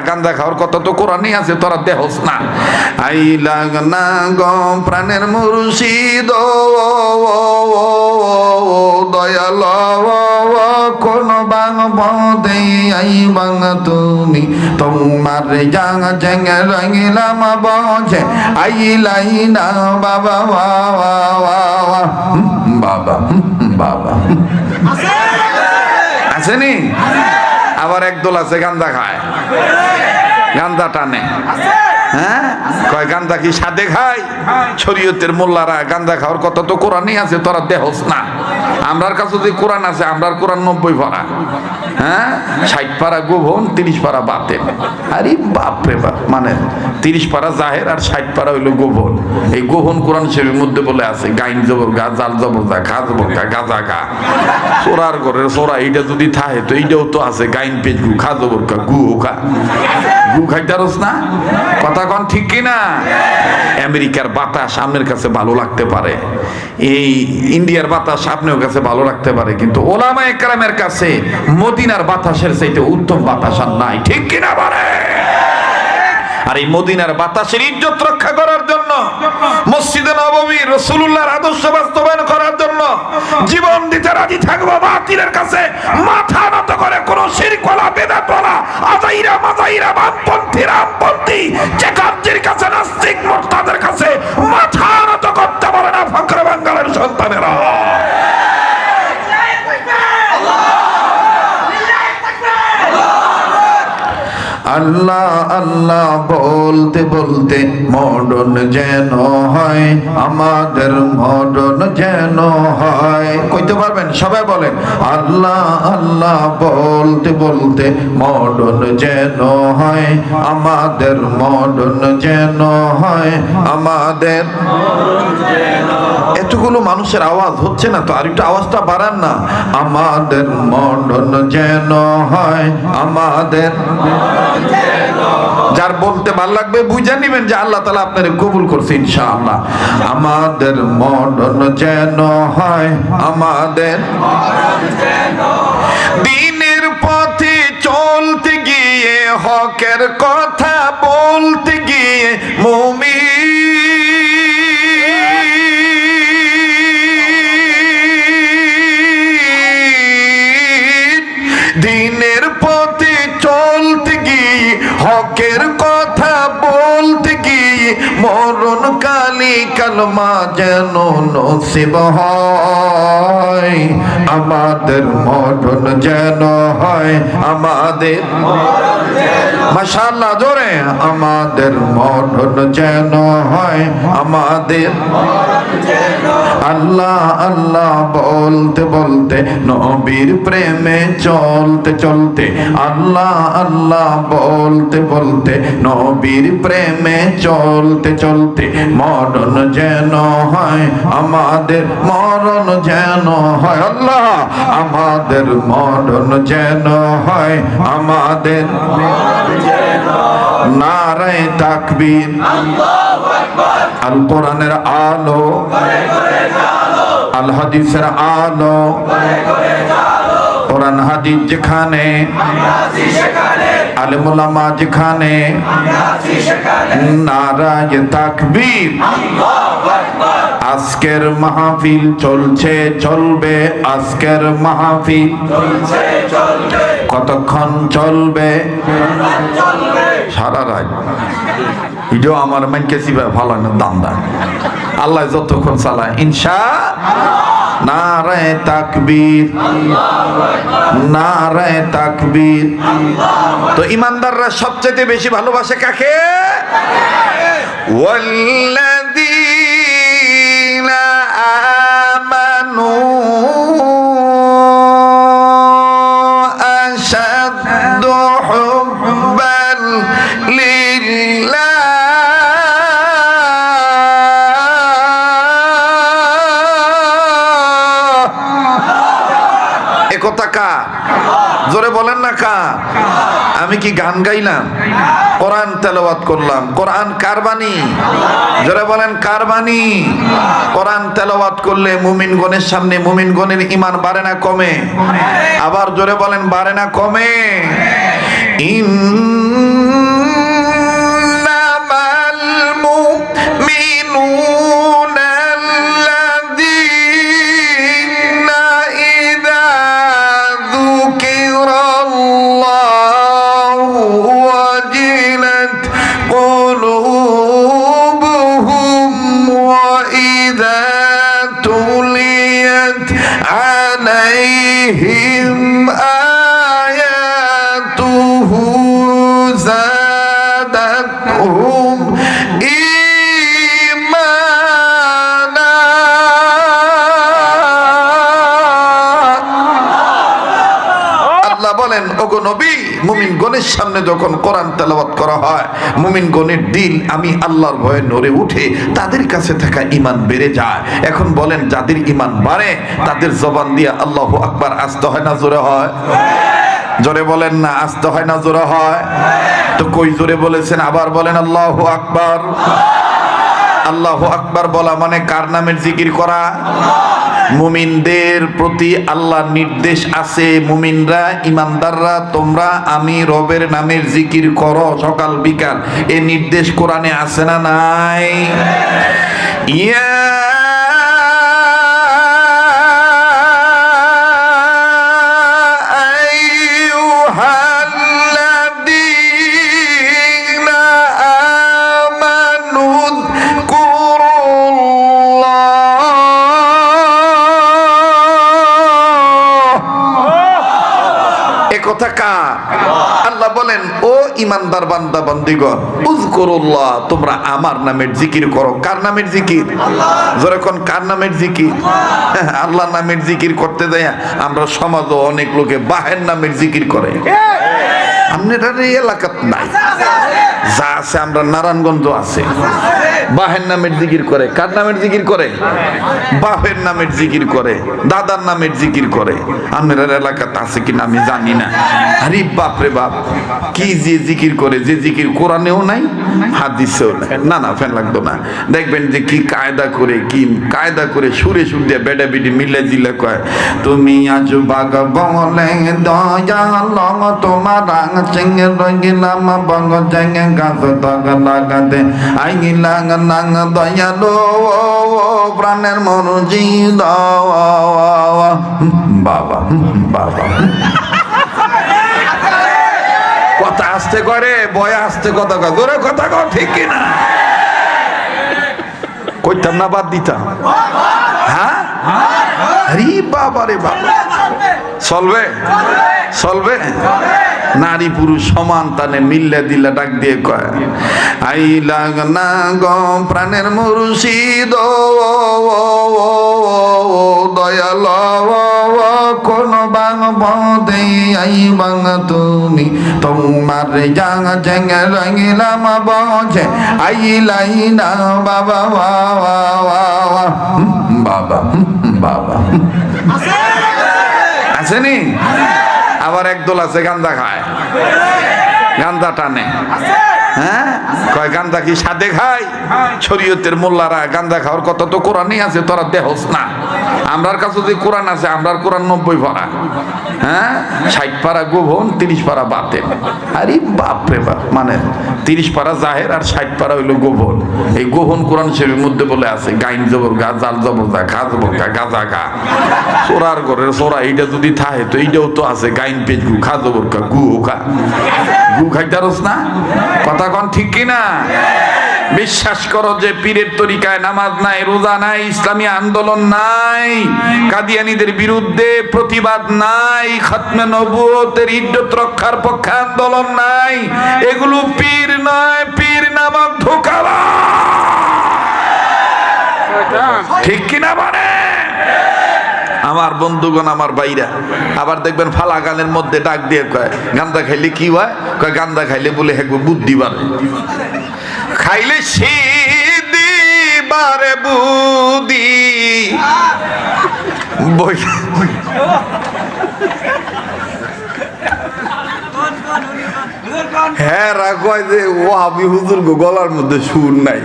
গান্দা খাওয়ার কথা তো কোরআনই আছে তোরা দেহস না। আই লাগনা গো প্রাণের মুর্শিদ দয়াল কোন বাং বদে আই বাং তুমি। তোমার জাং জেং রঙিলাম বজে আই লাই না বাবা বাবা হুম, বাবা আসেনি আবার একদল আছে গান্দা খায়। গান্দা টানে। হ্যাঁ? কয় গান্দা কি সাদে খায়? শরীয়তের মোল্লারা গান্দা খাওয়ার কথা তো কোরআনই আছে তোরা দেহস না। আমরার কাছে যদি কোরআন আছে আমরার কোরআন নব্বই পারা হ্যাঁ? ষাট পারা গোভন তিরিশ পারা বাতেন আরে বাপরে বাপ মানে তিরিশ পারা জাহের আর ষাট পারা হইল গোভন এই গোভন কোরআন শরীফের মধ্যে বলে আছে গাইন জবর গা জাল জবর গা খা জবর গা গাজা গা। সোরার ঘরের সোরা এইটা যদি থাকে তো এইটাও তো আছে গাইন পেজ গু খা জবর গা গু খা গু খাইতারস না? কথা কন ঠিক কিনা? আমেরিকার বাতাস সামনের কাছে ভালো লাগতে পারে। এই ইন্ডিয়ার বাতাস আপনার কাছে ভালো লাগতে পারে, কিন্তু ওলামা একরামের কাছে মদিনার বাতাসের চাইতে উত্তম বাতাস আর নাই। ঠিক কিনা পারে আর এই মদিনার বাতাসের ইজ্জত রক্ষা করার জন্য, মসজিদে নবমী রসুল্লাহর আদর্শ বাস্তবায়ন করার জন্য জীবন দিতে রাজি থাকব বাতিলের কাছে, মাথা নত করে কোন শিরকলা বেদাতলা আজাইরা মাজাইরা, বামপন্থী, রামপন্থী কার্যের কাছে নাস্তিক, মোর্তাদের কাছে মাথা নত করতে পারে না ফকরে বাঙ্গালের সন্তানেরা। আল্লাহ আল্লাহ বলতে বলতে মডন যেন হয়, আমাদের মডন যেন হয়। কইতে পারবেন? সবাই বলেন, আল্লাহ আল্লাহ বলতে বলতে মডন যেন হয়, আমাদের মডন যেন হয়, আমাদের এতগুলো মানুষের আওয়াজ হচ্ছে না তো? আর একটু আওয়াজটা বাড়ান না। আমাদের মডন যেন হয়, আমাদের যার বলতে ভালো লাগবে বুঝে নিবেন যে আল্লাহ তালা আপনার কবুল করছে ইনশাআল্লাহ। আমাদের মডন যেন হয়, আমাদের দিনের পথে চলতে গিয়ে হকের কথা মরণ কালী কালমা যেন নসিব হয়। আমাদের মরণ যেন হয়, আমাদের মাশাল্লাহ জোরে, আমাদের মরণ যেন হয়, আমাদের আল্লাহ আল্লাহ বলতে বলতে, নবীর প্রেমে চলতে চলতে, আল্লাহ আল্লাহ বলতে বলতে, নবীর প্রেমে চলতে চলতে মরণ যেন হয়, আমাদের মরণ যেন হয়। আল্লাহ, আমাদের মরণ যেন হয়, আমাদের নারায় তাকবীর। আল কোরআনের আলো আল হাদিসের আলো, কোরআন হাদিস যেখানে আলেমুলামা যেখানে নারায় তাকবীর। আজকের মাহফিল চলছে, চলবে, আজকের মাহফিল। কতক্ষণ চলবে? সারা রাত। এটাও আমার মানকে সিবা ভালো না, দাম দেয় আল্লাহ যতক্ষণ চালায়, ইনশা নারায় তাকবীর। নারায় তাকবীর। তো ইমানদাররা সবচেয়ে বেশি ভালোবাসে কাকে? ওয়াল্লা কার বলেন না কা। আমি কি গান গাইলাম? কোরআন তেলাওয়াত করলাম। কোরআন কার বাণী? জোরে বলেন, কার বাণী? কোরআন তেলাওয়াত করলে মুমিন গণের সামনে মুমিন গণের ইমান বাড়ে না কমে? আবার জোরে বলেন, বাড়ে না কমে? ইন্নামাল নবী, মুমিন সামনে যখন কোরআন তেলাওয়াত করা হয়, মুমিন দিল আমি আল্লাহর ভয়ে নড়ে উঠে তাদের কাছে থাকা ইমান বেড়ে যায়। এখন বলেন, যাদের ইমান বাড়ে, তাদের জবান দিয়ে আল্লাহ আকবার আসতে হয় না, জোরে হয়? জোরে বলেন না, আসতে হয় না, জোরে হয়? তো কই জোরে বলেছেন? আবার বলেন, আল্লাহ আকবার। আল্লাহ আকবার বলা মানে কার নামের জিকির করা? মুমিনদের প্রতি আল্লাহ নির্দেশ আছে, মুমিনরা, ইমানদাররা, তোমরা, আমি রবের নামের জিকির করো সকাল, বিকাল। এ নির্দেশ কোরআনে আছে না নাই? ইয়া কথা কার? আল্লাহ বলেন, ও ইমানদার বান্দা, বান্দিগণ, উযকুরুল্লাহ, তোমরা আমার নামের জিকির করো। কার নামের জিকির? যখন কার নামের জিকির? আল্লাহ নামের জিকির করতে দেয় আমরা সমাজও অনেক লোকে বাহের নামের জিকির করে। আপনার এলাকাত নাই। যা আছে আমরা নারায়ণগঞ্জ আছে। বাহের নামের জিকির করে। কার নামের জিকির করে? বাপের নামের জিকির করে। দাদার নামের জিকির করে। আপনার এলাকাতে আছে কিনা আমি জানি না। আরে বাপ রে বাপ, কি যে জিকির করে, যে জিকির কোরআনেও নাই, হাদিসেও নাই। না না ফ্যান লাগতো না। দেখবেন যে কি কায়দা করে, কি কায়দা করে সুরে সুর দিয়ে বেডা বেডি মিলে দিলে কয়, তুমি আজ বাগ বলে দয়াল, তোমার রাং চেঙ্গে রঙিলাম বঙ্গ চেঙ্গে গাছ তগ লাগাতে আই গিলাং নাং দয়ালো প্রাণের মরজি বাবা বাবা। কথা আসতে করে, বয় আসতে কথা কয়। তোরে কথা কও, ঠিক কিনা? কইতাম না, বাদ দিতাম। হ্যাঁ? আরে বাবা রে বাবা। চলবে? চলবে? নারী পুরুষ সমান তানে মিল্লে দিলে ডাক দিয়ে কয় আই লাগ না গ প্রাণের মুর্শিদ দয়াল কোন বাং বদে আই বাং তুমি তোমার জাং জেং রঙিলাম বজে আই লাই না বাবা বা বাবা বাবা আসেনি? আবার একদল আছে গান্দা খায়। গান্দা টানে। হ্যাঁ? কয়, গান্দা কি সাদে খায়? শরীয়তের মোল্লারা গান্দা খাওয়ার কথা তো কোরআনই আছে, তোরা দেহস না। আমরার কাছে যদি কোরআন আছে, আমরার কোরআন নব্বই পারা হ্যাঁ? ষাট পারা গোভন তিরিশ পারা বাতেন আরে বাপ রে বাপ মানে তিরিশ পারা জাহের আর ষাট পারা হইল গোভন এই গোভন কোরআন শরীফের মধ্যে বলে আছে, গাইন জবর গা, জাল জবর গা খা জবর গা, গাজা গা। সোরার ঘরের চোরা এইটা যদি থাকে, তো এইটাও তো আছে, গাইন পেজ গু খা জবর গা, গু খা গু খাইতারস না? কথা কন ঠিক কিনা? বিশ্বাস করো যে পীরের তরিকায় নামাজ নাই, রোজা নাই, ইসলামী আন্দোলন নাই, কাদিয়ানীদের বিরুদ্ধে প্রতিবাদ নাই, খতমে নবুয়তের ইজ্জত রক্ষার পক্ষে আন্দোলন নাই। এগুলো পীর নয়, পীর নামক ধোকাবা ঠিক কিনা মানে? আমার বন্ধুগণ আমার বাইরা আবার দেখবেন ফালা গানের মধ্যে ডাক দিয়ে কয়, গান্দা খাইলে কি হয়? কয়, গান্দা খাইলে বলে হেকবো বুদ্ধি বাড়ে। খাইলে সিদ্ধি বারে বই হ্যাঁ কয় যে, ও গলার মধ্যে সুর নাই।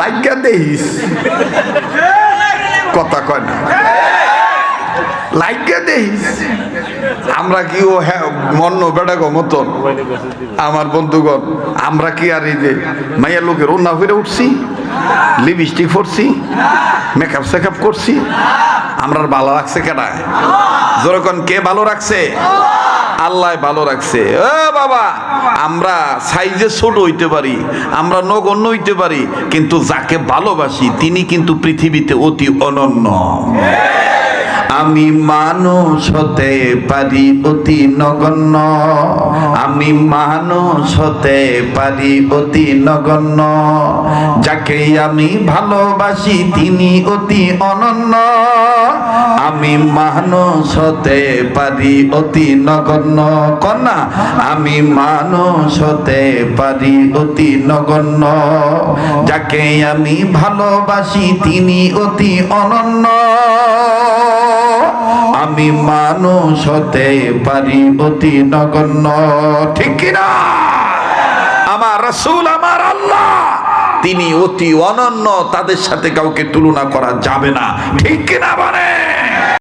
লাগিয়া দেহিস কথা কয় না। লাগিয়া দেহিস আমরা কি ও হ্যাঁ মন্ন বেড়া গো মতন? আমার বন্ধুগণ, আমরা কি আর এই যে মাইয়া লোকের অন্য ফিরে উঠছি, লিপস্টিক পরছি মেকআপ সেকআপ করছি আমরা ভালো রাখছে কেডায় যেরকম কে ভালো রাখছে? আল্লাহ ভালো রাখছে। ও বাবা, আমরা সাইজে ছোট হইতে পারি, আমরা নগণ্য হইতে পারি, কিন্তু যাকে ভালোবাসি, তিনি কিন্তু পৃথিবীতে অতি অনন্য। আমি মানুষ হতে পারি অতি নগণ্য। আমি মানুষ হতে পারি অতি নগণ্য। যাকে আমি ভালোবাসি তিনি অতি অনন্য। আমি মানুষ হতে পারি অতি নগণ্য। কন্যা, আমি মানুষ হতে পারি অতি নগণ্য। যাকে আমি ভালোবাসি তিনি অতি অনন্য। আমি মানুষ হতে পারি অতি নগণ্য। ঠিক কিনা? আমার রসুল, আমার আল্লাহ, তিনি অতি অনন্য, তাদের সাথে কাউকে তুলনা করা যাবে না। ঠিক কিনা বলে